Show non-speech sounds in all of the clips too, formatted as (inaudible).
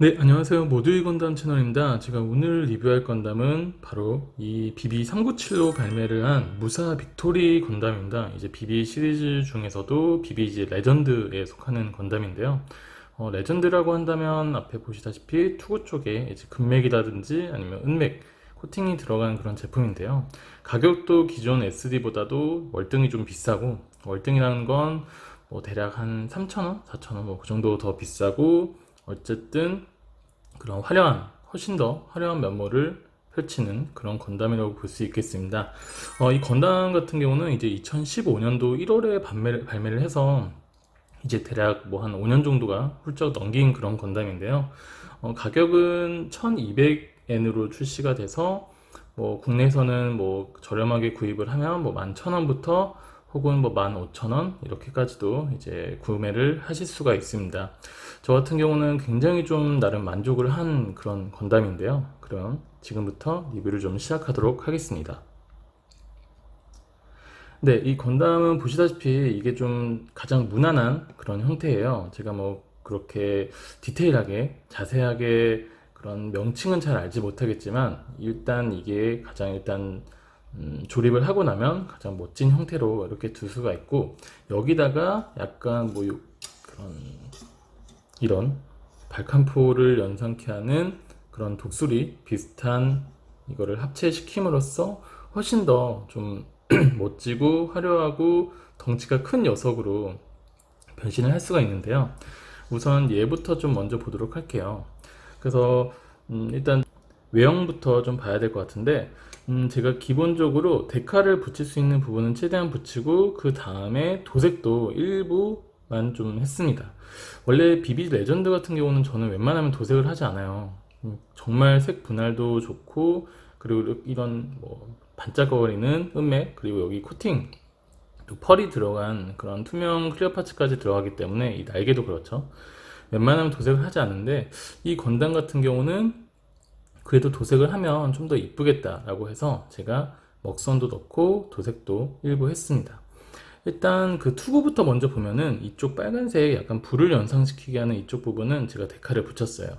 네, 안녕하세요. 모두의 건담 채널입니다. 제가 오늘 리뷰할 건담은 바로 이 BB397로 발매를 한 무사 빅토리 건담입니다. 이제 BB 시리즈 중에서도 BB 이제 레전드에 속하는 건담인데요. 어, 레전드라고 한다면 앞에 보시다시피 투구 쪽에 이제 금맥이라든지 아니면 은맥 코팅이 들어간 그런 제품인데요. 가격도 기존 SD보다도 월등히 좀 비싸고 월등이라는 건 뭐 대략 한 3,000원, 4,000원 뭐 그 정도 더 비싸고 어쨌든 그런 화려한 훨씬 더 화려한 면모를 펼치는 그런 건담이라고 볼 수 있겠습니다. 어, 이 건담 같은 경우는 이제 2015년도 1월에 발매를, 발매를 해서 이제 대략 뭐 한 5년 정도가 훌쩍 넘긴 그런 건담인데요. 어, 가격은 1,200엔으로 출시가 돼서 뭐 국내에서는 뭐 저렴하게 구입을 하면 뭐 11,000원부터 혹은 뭐 15,000원 이렇게까지도 이제 구매를 하실 수가 있습니다. 저 같은 경우는 굉장히 좀 나름 만족을 한 그런 건담인데요. 그럼 지금부터 리뷰를 좀 시작하도록 하겠습니다. 네, 이 건담은 보시다시피 이게 좀 가장 무난한 그런 형태예요. 제가 뭐 그렇게 디테일하게 자세하게 그런 명칭은 잘 알지 못하겠지만 일단 이게 가장 일단 음, 조립을 하고 나면 가장 멋진 형태로 이렇게 둘 수가 있고 여기다가 약간 뭐 요- 그런 이런 발칸포를 연상케 하는 그런 독수리 비슷한 이거를 합체시킴으로써 훨씬 더 좀 (clears throat) 멋지고 화려하고 덩치가 큰 녀석으로 변신을 할 수가 있는데요. 우선 얘부터 좀 먼저 보도록 할게요. 그래서 음, 일단 외형부터 좀 봐야 될 것 같은데 음, 제가 기본적으로 데카를 붙일 수 있는 부분은 최대한 붙이고 그 다음에 도색도 일부만 좀 했습니다. 원래 비비 레전드 같은 경우는 저는 웬만하면 도색을 하지 않아요. 음, 정말 색 분할도 좋고 그리고 이런 뭐 반짝거리는 음맥 그리고 여기 코팅 또 펄이 들어간 그런 투명 클리어 파츠까지 들어가기 때문에 이 날개도 그렇죠. 웬만하면 도색을 하지 않는데 이 건담 같은 경우는 그래도 도색을 하면 좀 더 이쁘겠다라고 해서 제가 먹선도 넣고 도색도 일부 했습니다. 일단 그 투구부터 먼저 보면은 이쪽 빨간색 약간 불을 연상시키게 하는 이쪽 부분은 제가 데카를 붙였어요.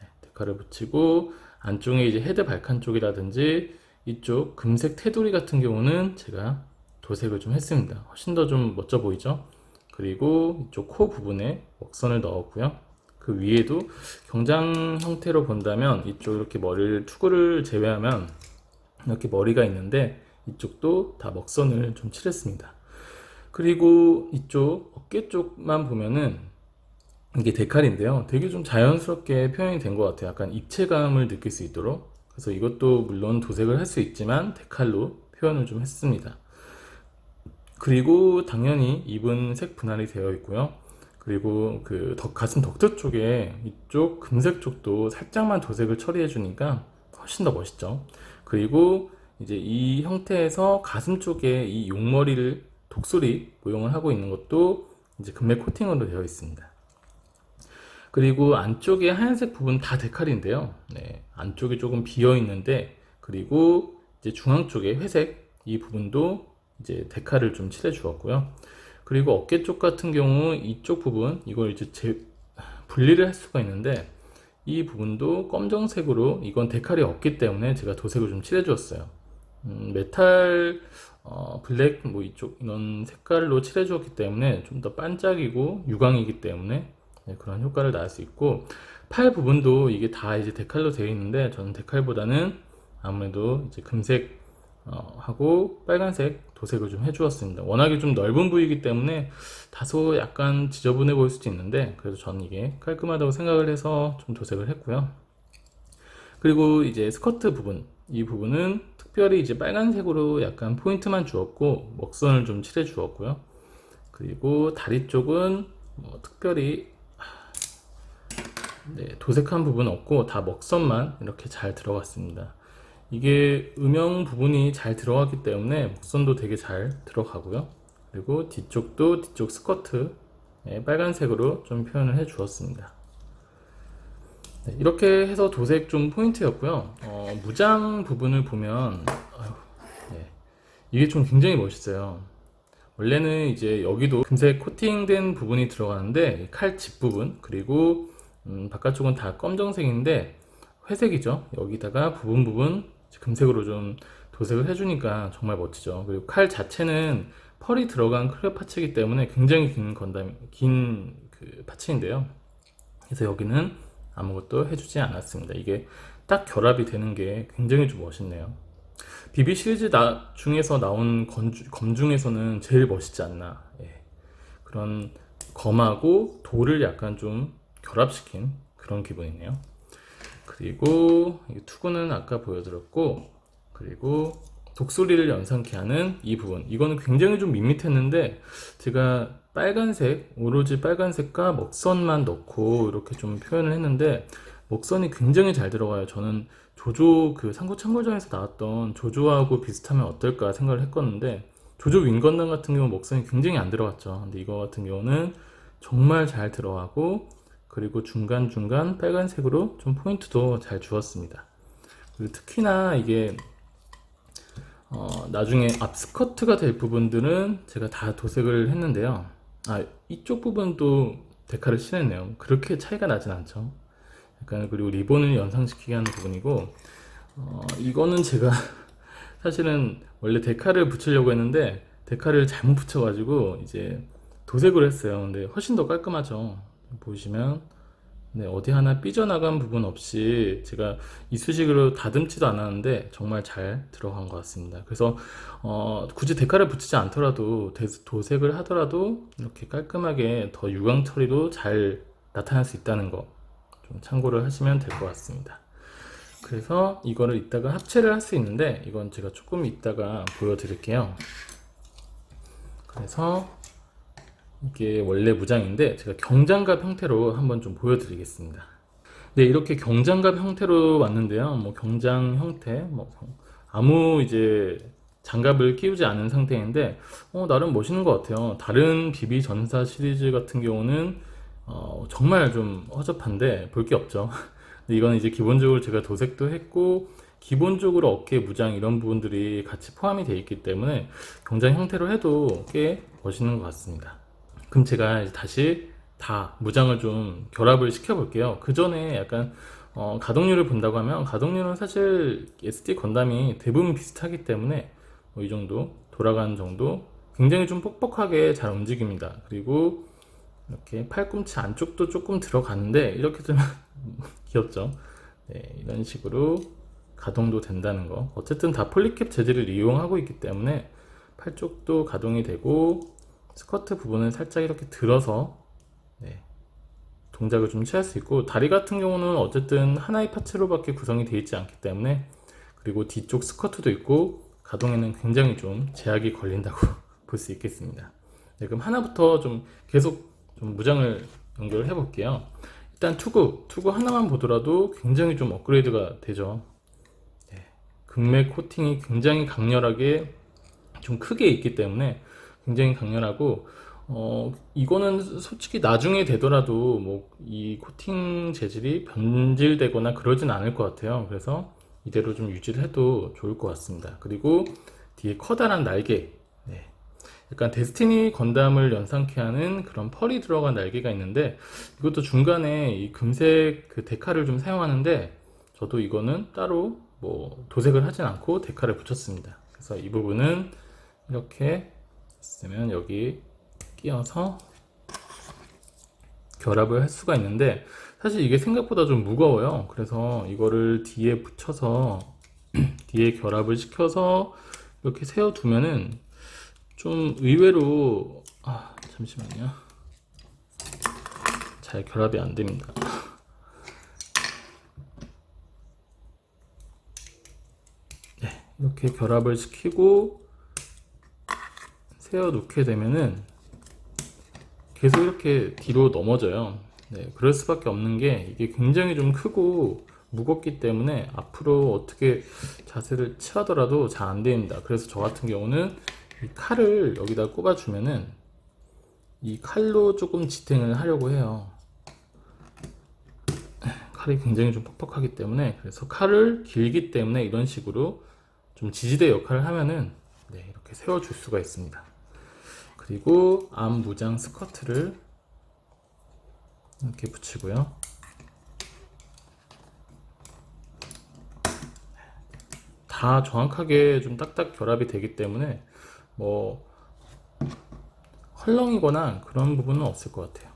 네, 데카를 붙이고 안쪽에 이제 헤드 발칸 쪽이라든지 이쪽 금색 테두리 같은 경우는 제가 도색을 좀 했습니다. 훨씬 더 좀 멋져 보이죠? 그리고 이쪽 코 부분에 먹선을 넣었고요. 그 위에도 경장 형태로 본다면 이쪽 이렇게 머리를 투구를 제외하면 이렇게 머리가 있는데 이쪽도 다 먹선을 좀 칠했습니다. 그리고 이쪽 어깨 쪽만 보면은 이게 데칼인데요. 되게 좀 자연스럽게 표현이 된 것 같아요. 약간 입체감을 느낄 수 있도록. 그래서 이것도 물론 도색을 할 수 있지만 데칼로 표현을 좀 했습니다. 그리고 당연히 입은 색 분할이 되어 있고요. 그리고 그 덕- 가슴 덕트 쪽에 이쪽 금색 쪽도 살짝만 도색을 처리해 주니까 훨씬 더 멋있죠. 그리고 이제 이 형태에서 가슴 쪽에 이 용머리를 독수리 모형을 하고 있는 것도 이제 금맥 코팅으로 되어 있습니다. 그리고 안쪽에 하얀색 부분 다 데칼인데요. 네, 안쪽이 조금 비어 있는데 그리고 이제 중앙 쪽에 회색 이 부분도 이제 데칼을 좀 칠해 주었고요. 그리고 어깨 쪽 같은 경우 이쪽 부분 이걸 이제 제, 분리를 할 수가 있는데 이 부분도 검정색으로 이건 데칼이 없기 때문에 제가 도색을 좀 칠해 주었어요. 음, 메탈 어, 블랙 뭐 이쪽 이런 색깔로 칠해 주었기 때문에 좀 더 반짝이고 유광이기 때문에 네, 그런 효과를 낳을 수 있고 팔 부분도 이게 다 이제 데칼로 되어 있는데 저는 데칼보다는 아무래도 이제 금색 어, 하고 빨간색 도색을 좀 해주었습니다. 워낙에 좀 넓은 부위이기 때문에 다소 약간 지저분해 보일 수도 있는데 그래도 저는 이게 깔끔하다고 생각을 해서 좀 도색을 했고요. 그리고 이제 스커트 부분 이 부분은 특별히 이제 빨간색으로 약간 포인트만 주었고 먹선을 좀 칠해 주었고요. 그리고 다리 쪽은 뭐 특별히 네, 도색한 부분 없고 다 먹선만 이렇게 잘 들어갔습니다. 이게 음영 부분이 잘 들어갔기 때문에 목선도 되게 잘 들어가고요. 그리고 뒤쪽도 뒤쪽 스커트 예, 빨간색으로 좀 표현을 해 주었습니다. 네, 이렇게 해서 도색 좀 포인트였고요. 어, 무장 부분을 보면 아유, 네, 이게 좀 굉장히 멋있어요. 원래는 이제 여기도 금색 코팅된 부분이 들어가는데 칼 집 부분 그리고 음, 바깥쪽은 다 검정색인데 회색이죠. 여기다가 부분 부분 금색으로 좀 도색을 해주니까 정말 멋지죠. 그리고 칼 자체는 펄이 들어간 클리어 파츠이기 때문에 굉장히 긴 건담, 긴 그 파츠인데요. 그래서 여기는 아무것도 해주지 않았습니다. 이게 딱 결합이 되는 게 굉장히 좀 멋있네요. BB 시리즈 나, 중에서 나온 건, 검 중에서는 제일 멋있지 않나. 예. 그런 검하고 돌을 약간 좀 결합시킨 그런 기분이네요. 그리고 이 투구는 아까 보여드렸고, 그리고 독소리를 연상케 하는 이 부분. 이거는 굉장히 좀 밋밋했는데, 제가 빨간색, 오로지 빨간색과 먹선만 넣고 이렇게 좀 표현을 했는데, 먹선이 굉장히 잘 들어가요. 저는 조조 그 상고 참고장에서 나왔던 조조하고 비슷하면 어떨까 생각을 했었는데, 조조 윙건담 같은 경우 먹선이 굉장히 안 들어갔죠. 근데 이거 같은 경우는 정말 잘 들어가고, 그리고 중간중간 빨간색으로 좀 포인트도 잘 주었습니다. 그리고 특히나 이게 어, 나중에 앞 스커트가 될 부분들은 제가 다 도색을 했는데요. 아, 이쪽 부분도 데카를 칠했네요. 그렇게 차이가 나진 않죠. 약간 그리고 리본을 연상시키게 하는 부분이고 어, 이거는 제가 (laughs) 사실은 원래 데카를 붙이려고 했는데 데카를 잘못 붙여가지고 이제 도색을 했어요. 근데 훨씬 더 깔끔하죠. 보시면 네, 어디 하나 삐져나간 부분 없이 제가 이쑤시개로 다듬지도 않았는데 정말 잘 들어간 것 같습니다. 그래서 어, 굳이 데카를 붙이지 않더라도 데- 도색을 하더라도 이렇게 깔끔하게 더 유광 처리로 잘 나타날 수 있다는 거 좀 참고를 하시면 될 것 같습니다. 그래서 이거를 이따가 합체를 할 수 있는데 이건 제가 조금 이따가 보여드릴게요. 그래서 이게 원래 무장인데 제가 경장갑 형태로 한번 좀 보여드리겠습니다. 네, 이렇게 경장갑 형태로 왔는데요. 뭐 경장 형태, 뭐 아무 이제 장갑을 끼우지 않은 상태인데 어, 나름 멋있는 것 같아요. 다른 비비 전사 시리즈 같은 경우는 어, 정말 좀 허접한데 볼 게 없죠. (laughs) 근데 이건 이제 기본적으로 제가 도색도 했고 기본적으로 어깨 무장 이런 부분들이 같이 포함이 되어 있기 때문에 경장 형태로 해도 꽤 멋있는 것 같습니다. 그럼 제가 다시 다 무장을 좀 결합을 시켜 볼게요. 그 전에 약간 어, 가동률을 본다고 하면 가동률은 사실 SD 건담이 대부분 비슷하기 때문에 뭐 이 정도 돌아가는 정도 굉장히 좀 뻑뻑하게 잘 움직입니다. 그리고 이렇게 팔꿈치 안쪽도 조금 들어가는데 이렇게 좀 (laughs) 귀엽죠? 네, 이런 식으로 가동도 된다는 거. 어쨌든 다 폴리캡 재질을 이용하고 있기 때문에 팔 쪽도 가동이 되고 스커트 부분을 살짝 이렇게 들어서 네, 동작을 좀 취할 수 있고 다리 같은 경우는 어쨌든 하나의 파츠로밖에 구성이 되어 있지 않기 때문에 그리고 뒤쪽 스커트도 있고 가동에는 굉장히 좀 제약이 걸린다고 (laughs) 볼 수 있겠습니다. 네, 그럼 하나부터 좀 계속 좀 무장을 연결을 해볼게요. 일단 투구, 투구 하나만 보더라도 굉장히 좀 업그레이드가 되죠. 네, 극맥 코팅이 굉장히 강렬하게 좀 크게 있기 때문에 굉장히 강렬하고 어 이거는 솔직히 나중에 되더라도 뭐 이 코팅 재질이 변질되거나 그러진 않을 것 같아요. 그래서 이대로 좀 유지를 해도 좋을 것 같습니다. 그리고 뒤에 커다란 날개, 네. 약간 데스티니 건담을 연상케 하는 그런 펄이 들어간 날개가 있는데 이것도 중간에 이 금색 그 데카를 좀 사용하는데 저도 이거는 따로 뭐 도색을 하진 않고 데카를 붙였습니다. 그래서 이 부분은 이렇게 있으면 여기 끼워서 결합을 할 수가 있는데 사실 이게 생각보다 좀 무거워요. 그래서 이거를 뒤에 붙여서 (clears throat) 뒤에 결합을 시켜서 이렇게 세워두면은 좀 의외로 아 잠시만요. 잘 결합이 안 됩니다. (laughs) 네, 이렇게 결합을 시키고 세워 놓게 되면은 계속 이렇게 뒤로 넘어져요. 네, 그럴 수밖에 없는 게 이게 굉장히 좀 크고 무겁기 때문에 앞으로 어떻게 자세를 취하더라도 잘 안 됩니다. 그래서 저 같은 경우는 이 칼을 여기다 꼽아주면은 이 칼로 조금 지탱을 하려고 해요. 칼이 굉장히 좀 퍽퍽하기 때문에 그래서 칼을 길기 때문에 이런 식으로 좀 지지대 역할을 하면은 네, 이렇게 세워줄 수가 있습니다. 그리고 암 무장 스커트를 이렇게 붙이고요. 다 정확하게 좀 딱딱 결합이 되기 때문에 뭐 헐렁이거나 그런 부분은 없을 것 같아요.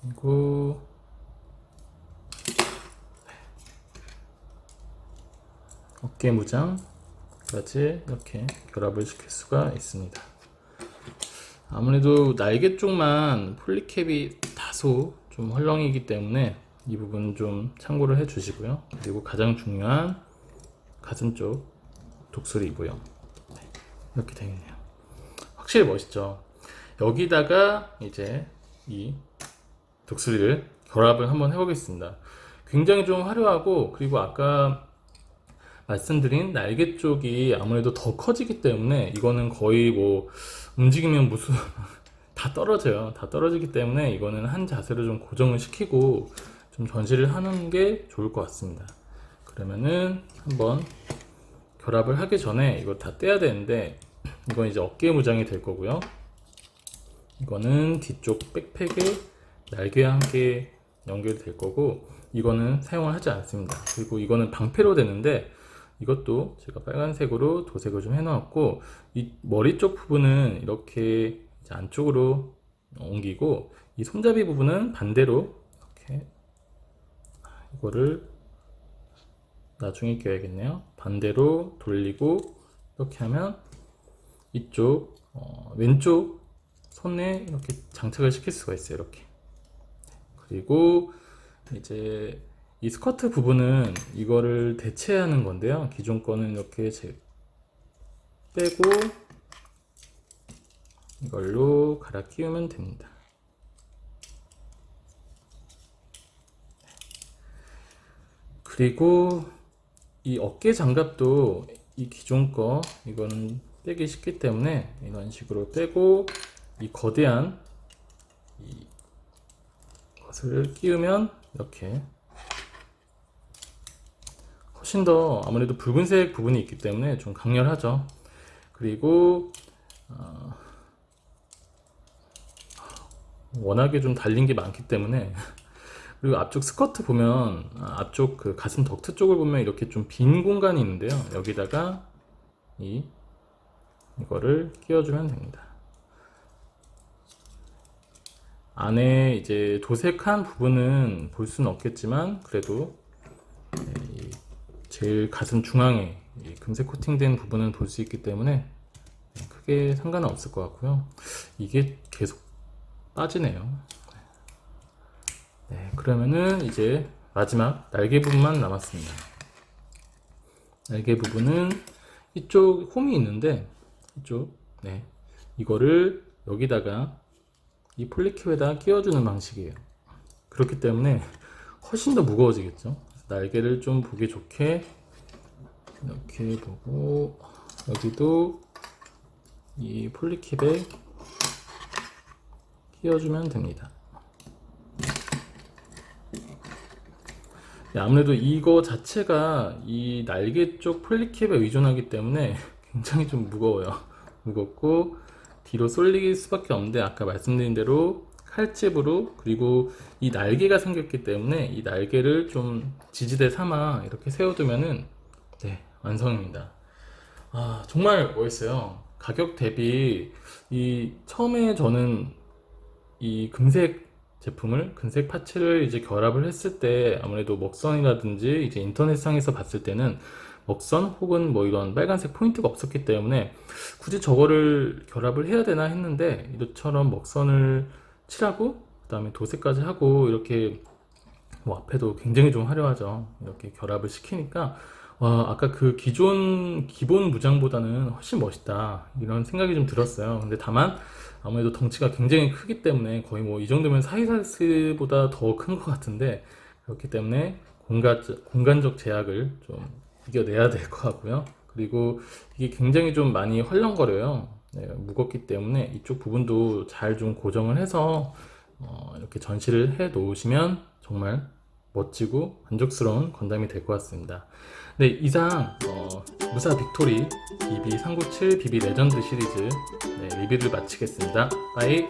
그리고 어깨 무장까지 이렇게 결합을 시킬 수가 있습니다. 아무래도 날개 쪽만 폴리캡이 다소 좀 헐렁이기 때문에 이 부분 좀 참고를 해 주시고요. 그리고 가장 중요한 가슴 쪽 독수리 모형 네, 이렇게 되어 있네요. 확실히 멋있죠. 여기다가 이제 이 독수리를 결합을 한번 해보겠습니다. 굉장히 좀 화려하고 그리고 아까 말씀드린 날개 쪽이 아무래도 더 커지기 때문에 이거는 거의 뭐 움직이면 무슨 (laughs) 다 떨어져요. 다 떨어지기 때문에 이거는 한 자세로 좀 고정을 시키고 좀 전시를 하는 게 좋을 것 같습니다. 그러면은 한번 결합을 하기 전에 이걸 다 떼야 되는데 이건 이제 어깨 무장이 될 거고요. 이거는 뒤쪽 백팩에 날개와 함께 연결될 거고 이거는 사용을 하지 않습니다. 그리고 이거는 방패로 되는데 이것도 제가 빨간색으로 도색을 좀 해놓았고 이 머리 쪽 부분은 이렇게 안쪽으로 옮기고 이 손잡이 부분은 반대로 이렇게 이거를 나중에 껴야겠네요. 반대로 돌리고 이렇게 하면 이쪽 어, 왼쪽 손에 이렇게 장착을 시킬 수가 있어요. 이렇게 그리고 이제 이 스커트 부분은 이거를 대체하는 건데요. 기존 거는 이렇게 제 빼고 이걸로 갈아 끼우면 됩니다. 그리고 이 어깨 장갑도 이 기존 거 이거는 빼기 쉽기 때문에 이런 식으로 빼고 이 거대한 이 것을 끼우면 이렇게 훨씬 더 아무래도 붉은색 부분이 있기 때문에 좀 강렬하죠. 그리고 어, 워낙에 좀 달린 게 많기 때문에 (laughs) 그리고 앞쪽 스커트 보면 아, 앞쪽 그 가슴 덕트 쪽을 보면 이렇게 좀 빈 공간이 있는데요. 여기다가 이 이거를 끼워주면 됩니다. 안에 이제 도색한 부분은 볼 수는 없겠지만 그래도 제일 가슴 중앙에 이 금색 코팅된 부분은 볼 수 있기 때문에 네, 크게 상관은 없을 것 같고요. 이게 계속 빠지네요. 네, 그러면은 이제 마지막 날개 부분만 남았습니다. 날개 부분은 이쪽 홈이 있는데 이쪽 네 이거를 여기다가 이 폴리캡에다 끼워주는 방식이에요. 그렇기 때문에 훨씬 더 무거워지겠죠. 날개를 좀 보기 좋게 이렇게 보고 여기도 이 폴리캡에 끼워주면 됩니다. 네, 아무래도 이거 자체가 이 날개 쪽 폴리캡에 의존하기 때문에 (laughs) 굉장히 좀 무거워요. 무겁고 뒤로 쏠릴 수밖에 없는데 아까 말씀드린 대로 칼집으로 그리고 이 날개가 생겼기 때문에 이 날개를 좀 지지대 삼아 이렇게 세워두면은 네 완성입니다. 아 정말 멋있어요. 가격 대비 이 처음에 저는 이 금색 제품을 금색 파츠를 이제 결합을 했을 때 아무래도 먹선이라든지 이제 인터넷상에서 봤을 때는 먹선 혹은 뭐 이런 빨간색 포인트가 없었기 때문에 굳이 저거를 결합을 해야 되나 했는데 이처럼 먹선을 칠하고 그 다음에 도색까지 하고 이렇게 뭐 앞에도 굉장히 좀 화려하죠. 이렇게 결합을 시키니까 와 아까 그 기존 기본 무장보다는 훨씬 멋있다 이런 생각이 좀 들었어요. 근데 다만 아무래도 덩치가 굉장히 크기 때문에 거의 뭐 이 정도면 사이사스보다 더 큰 것 같은데 그렇기 때문에 공간 공간적 제약을 좀 이겨내야 될 것 같고요. 그리고 이게 굉장히 좀 많이 헐렁거려요. 네, 무겁기 때문에 이쪽 부분도 잘 좀 고정을 해서 어, 이렇게 전시를 해 놓으시면 정말 멋지고 만족스러운 건담이 될 것 같습니다. 네, 이상 어, 무사 빅토리 BB397 BB 레전드 시리즈 네, 리뷰를 마치겠습니다. 바이.